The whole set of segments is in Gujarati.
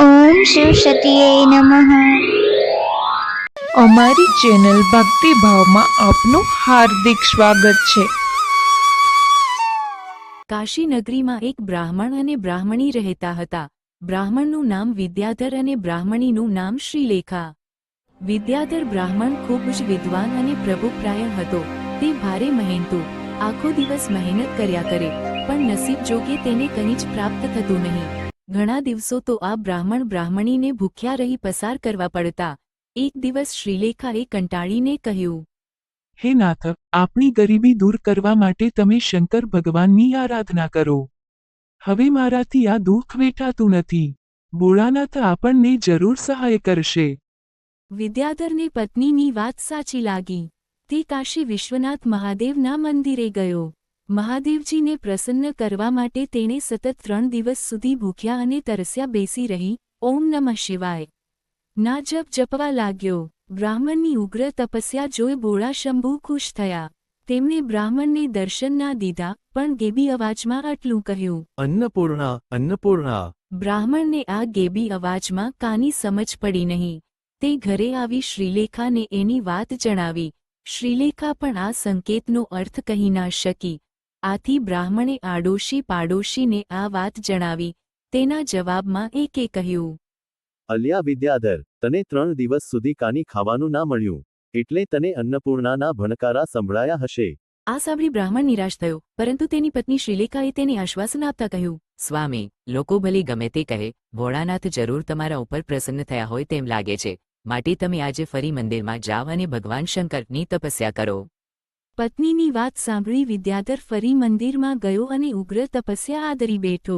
ઓમ શિવ સતીય નમઃ. અમારી ચેનલ ભક્તિભાવમાં આપનું હાર્દિક સ્વાગત છે. કાશી નગરીમાં એક બ્રાહ્મણ અને બ્રાહ્મણી રહેતા હતા. બ્રાહ્મણનું નામ વિદ્યાધર અને બ્રાહ્મણીનું નામ શ્રીલેખા. વિદ્યાધર બ્રાહ્મણ ખૂબ જ વિદ્વાન અને પ્રભુપ્રાયણ હતો. તે ભારે મહેનતુ આખો દિવસ મહેનત કર્યા કરે પણ નસીબ જોગે તેને કંઈ જ પ્રાપ્ત થતું નહીં. ઘણા દિવસો તો આ બ્રાહ્મણ બ્રાહ્મણીને ભૂખ્યા રહી પસાર કરવા પડતા એક દિવસ શ્રીલેખાએ કંટાળીને કહ્યું હે નાથ આપણી ગરીબી દૂર કરવા માટે તમે શંકર ભગવાનની આરાધના કરો. હવે મારાથી આ દુઃખ વેઠાતું નથી. ભોળાનાથ આપણને જરૂર સહાય કરશે. વિદ્યાધરને પત્નીની વાત સાચી લાગી. તે કાશી વિશ્વનાથ મહાદેવના મંદિરે ગયો. મહાદેવજીને પ્રસન્ન કરવા માટે તેણે સતત ત્રણ દિવસ સુધી ભૂખ્યા અને તરસ્યા બેસી રહી ઓમ નમઃ શિવાય. ના જપ જપવા લાગ્યો. બ્રાહ્મણની ઉગ્ર તપસ્યા જોઈ બોળા શંભુ ખુશ થયા. તેમણે બ્રાહ્મણને દર્શન ના દીધા પણ ગેબી અવાજમાં આટલું કહ્યું. અન્નપૂર્ણા અન્નપૂર્ણા. બ્રાહ્મણને આ ગેબી અવાજમાં કાની સમજ પડી નહીં. તે ઘરે આવી શ્રીલેખાને એની વાત જણાવી. શ્રીલેખા પણ આ સંકેતનો અર્થ કહી ના શકી. આથી બ્રાહ્મણે આડોશી પાડોશીને આ વાત જણાવી. તેના જવાબમાં એકે કહ્યું અલ્યા વિદ્યાધર તને ત્રણ દિવસ સુધી કાની ખાવાનું ના મળ્યું એટલે તને અન્નપૂર્ણાના ભણકારા સંભળાયા હશે. આ સાંભળી બ્રાહ્મણ નિરાશ થયો પરંતુ તેની પત્ની શ્રીલેખાએ તેને આશ્વાસન આપતા કહ્યું સ્વામી લોકો ભલે ગમે તે કહે ભોળાનાથ જરૂર તમારા ઉપર પ્રસન્ન થયા હોય તેમ લાગે છે. માટે તમે આજે ફરી મંદિરમાં જાઓ અને ભગવાન શંકરની તપસ્યા કરો. પત્નીની વાત સાંભળી વિદ્યાધર ફરી મંદિરમાં ગયો અને ઉગ્ર તપસ્યા આદરી બેઠો.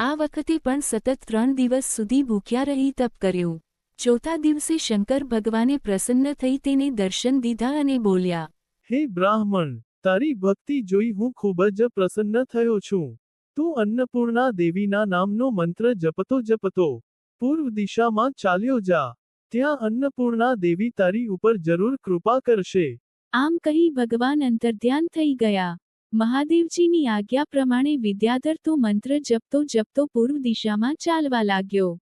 આ વખતે પણ સતત ત્રણ દિવસ સુધી ભૂખ્યા રહી તપ કર્યું. ચોથા દિવસે શંકર ભગવાને પ્રસન્ન થઈ તેને દર્શન દીધા અને બોલ્યા, હે બ્રાહ્મણ, તારી ભક્તિ જોઈ હું ખૂબ જ પ્રસન્ન થયો છું. તું અન્નપૂર્ણા દેવીના નામનો મંત્ર જપતો જપતો, પૂર્વ દિશામાં ચાલ્યો જા. ત્યાં અન્નપૂર્ણા દેવી તારી ઉપર જરૂર કૃપા કરશે. આમ કહી ભગવાન અંતર્ધ્યાન થઈ ગયા. મહાદેવજીની આજ્ઞા પ્રમાણે વિદ્યાધર તો મંત્ર જપતો જપતો પૂર્વ દિશામાં ચાલવા લાગ્યો.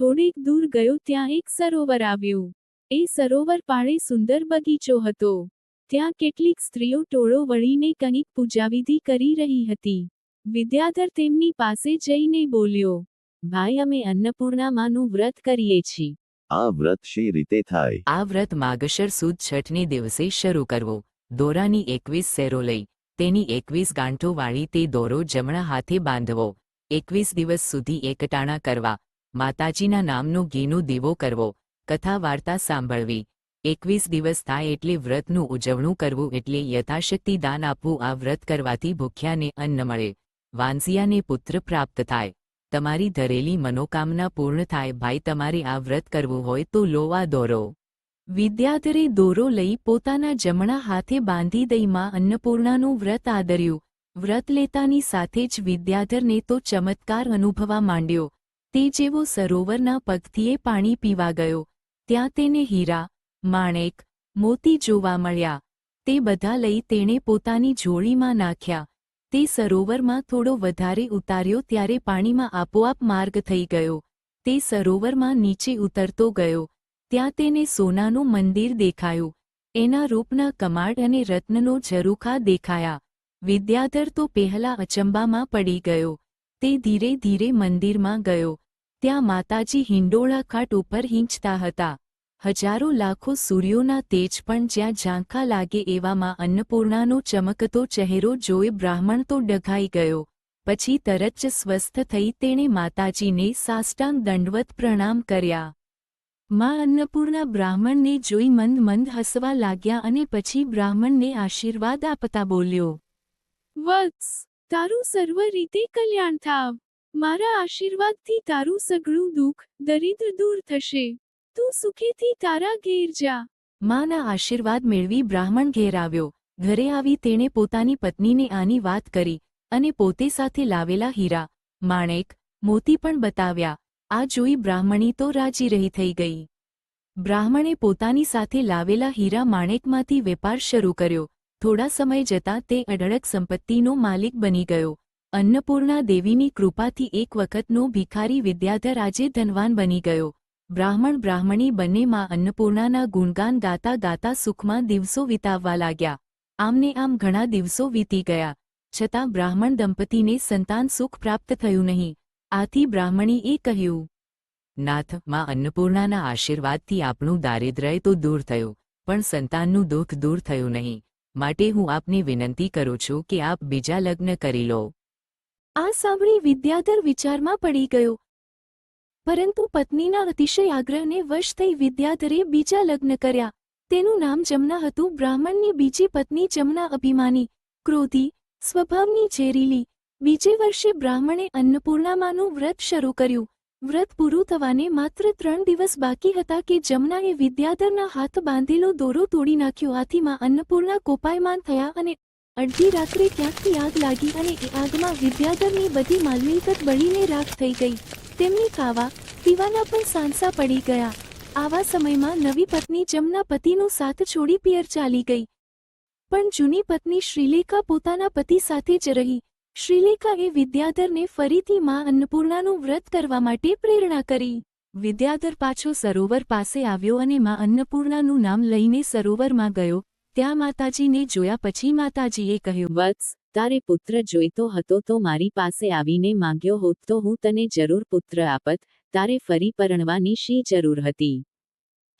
થોડીક દૂર ગયો ત્યાં એક સરોવર આવ્યું. એ સરોવર પાળે સુંદર બગીચો હતો. ત્યાં કેટલીક સ્ત્રીઓ ટોળો વળીને કંઈક પૂજાવિધિ કરી રહી હતી. વિદ્યાધર તેમની પાસે જઈને બોલ્યો, ભાઈ, અમે અન્નપૂર્ણામાનું વ્રત કરીએ છીએ. આ વ્રત શી રીતે થાય? આ વ્રત માગશર સુદ છઠને દિવસે શરૂ કરવો. દોરાની એકવીસ સેરો લઈ, તેની એકવીસ ગાંઠો વાળી તે દોરો જમણા હાથે બાંધવો. એકવીસ દિવસ સુધી એકટાણા કરવા, માતાજીના નામનો ઘીનો દીવો કરવો, કથા વાર્તા સાંભળવી. એકવીસ દિવસ થાય એટલે વ્રતનું ઉજવણું કરવું એટલે યથાશક્તિ દાન આપવું આ વ્રત કરવાથી ભૂખ્યાને અન્ન મળે. વાંસિયાને પુત્ર પ્રાપ્ત થાય. તમારી ધરેલી મનોકામના પૂર્ણ થાય ભાઈ તમારે આ વ્રત કરવું હોય તો લો આ દોરો. વિદ્યાધરે દોરો લઈ પોતાના જમણા હાથે બાંધી દઈમાં અન્નપૂર્ણાનું વ્રત આદર્યું. વ્રત લેતાની સાથે જ વિદ્યાધરને તો ચમત્કાર અનુભવા માંડ્યો. તે જેવો સરોવરના પગથીએ પાણી પીવા ગયો. ત્યાં તેને હીરા, માણેક, મોતી જોવા મળ્યા. તે બધા લઈ તેણે પોતાની જોડીમાં નાખ્યા. તે સરોવરમાં થોડો વધારે ઉતાર્યો ત્યારે પાણીમાં આપોઆપ માર્ગ થઈ ગયો. તે સરોવરમાં નીચે ઉતરતો ગયો. ત્યાં તેને સોનાનું મંદિર દેખાયું. એના રૂપના કમાડ અને રત્નનો ઝરૂખા દેખાયા. વિદ્યાધર તો પહેલા અચંબામાં પડી ગયો. તે ધીરે ધીરે મંદિરમાં ગયો. ત્યાં માતાજી હિંડોળા ખાટ ઉપર હિંચતા હતા. હજારો લાખો સૂર્યોના તેજ પણ જ્યાં ઝાંખા લાગે એવામાં અન્નપૂર્ણાનો ચમકતો ચહેરો જોઈ બ્રાહ્મણ તો ડઘાઈ ગયો. પછી તરત જ સ્વસ્થ થઈ તેણે માતાજીને સાષ્ટાંગ દંડવત પ્રણામ કર્યા. માં અન્નપૂર્ણા બ્રાહ્મણને જોઈ મંદ મંદ હસવા લાગ્યા અને પછી બ્રાહ્મણને આશીર્વાદ આપતા બોલ્યો, વત્સ, તારું સર્વ રીતે કલ્યાણ થાવ. મારા આશીર્વાદથી તારું સઘળું દુઃખ, દરિદ્ર દૂર થશે. તું સુખેથી તારા ઘેર જા. માના આશીર્વાદ મેળવી બ્રાહ્મણ ઘેર આવ્યો. ઘરે આવી તેણે પોતાની પત્નીને આની વાત કરી અને પોતે સાથે લાવેલા હીરા, માણેક, મોતી પણ બતાવ્યા. આ જોઈ બ્રાહ્મણી તો રાજી રહી થઈ ગઈ. બ્રાહ્મણે પોતાની સાથે લાવેલા હીરા માણેકમાંથી વેપાર શરૂ કર્યો. થોડા સમય જતાં તે અઢળક સંપત્તિનો માલિક બની ગયો. અન્નપૂર્ણા દેવીની કૃપાથી એક વખતનો ભિખારી વિદ્યાધર આજે ધનવાન બની ગયો. બ્રાહ્મણ બ્રાહ્મણી બંનેમાં અન્નપૂર્ણાના ગુણગાન ગાતા ગાતા સુખમાં દિવસો વિતાવવા લાગ્યા. આમને આમ ઘણા દિવસો વીતી ગયા. છતાં બ્રાહ્મણ દંપતીને સંતાન સુખ પ્રાપ્ત થયું નહીં. આથી બ્રાહ્મણીએ કહ્યું, નાથ, માં અન્નપૂર્ણાના આશીર્વાદથી આપણું દારિદ્ર્ય તો દૂર થયું, પણ સંતાનનું દુઃખ દૂર થયું નહીં. માટે હું આપને વિનંતી કરું છું કે આપ બીજા લગ્ન કરી લો. આ સાંભળી વિદ્યાધર વિચારમાં પડી ગયો. પરંતુ પત્નીના અતિશય આગ્રહને વશ થઈ વિદ્યાધરે બીજા લગ્ન કર્યા. તેનું નામ જમના હતું બ્રાહ્મણની બીજી પત્ની જમના અભિમાની, ક્રોધી, સ્વભાવની ઝેરીલી. બીજે વર્ષે બ્રાહ્મણે અન્નપૂર્ણામાનું વ્રત શરૂ કર્યું. વ્રત પૂરું થવાને માત્ર ત્રણ દિવસ બાકી હતા કે જમનાએ વિદ્યાધરના હાથ બાંધેલો દોરો તોડી નાખ્યો. હાથીમાં અન્નપૂર્ણા કોપાયમાન થયા અને અડધી રાત્રે ક્યાંકથી આગ લાગી અને એ આગમાં વિદ્યાધરની બધી માલમિલકત બળીને રાખ થઈ ગઈ. તેમની ખાવા પીવાના પણ સાંસા પડી ગયા. આવા સમયમાં નવી પત્ની જમના પતિનો સાથ છોડી પિયર ચાલી ગઈ. પણ જૂની પત્ની શ્રીલેખા પોતાના પતિ સાથે જ રહી. શ્રીલેખાએ વિદ્યાધરને ફરીથી માં અન્નપૂર્ણાનું વ્રત કરવા માટે પ્રેરણા કરી. વિદ્યાધર પાછો સરોવર પાસે આવ્યો અને માં અન્નપૂર્ણાનું નામ લઈને સરોવરમાં ગયો. ત્યાં માતાજીને જોયા પછી માતાજીએ કહ્યું, વત્સ તારે પુત્ર જોઈતો હતો તો મારી પાસે આવીને માંગ્યો હોત તો હું તને જરૂર પુત્ર આપત, તારે ફરી પરણવાની શી જરૂર હતી?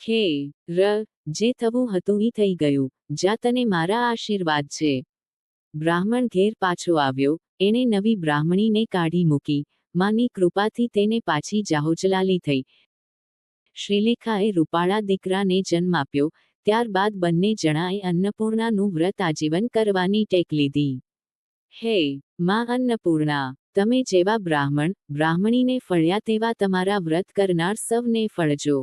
હે, ર, જે થવું હતું એ થઈ ગયું, જા તને મારા આશીર્વાદ છે. બ્રાહ્મણ ઘેર પાછો આવ્યો, એણે નવી બ્રાહ્મણીને કાઢી મૂકી, માની કૃપાથી તેને પાછી જાહોજલાલી થઈ. શ્રીલેખાએ રૂપાળા દીકરાને જન્મ આપ્યો, ત્યારબાદ બંને જણાએ અન્નપૂર્ણાનું વ્રત આજીવન કરવાની ટેક લીધી. હે માં અન્નપૂર્ણા તમે જેવા બ્રાહ્મણ બ્રાહ્મણીને ફળ્યા તેવા તમારા વ્રત કરનાર સૌને ફળજો.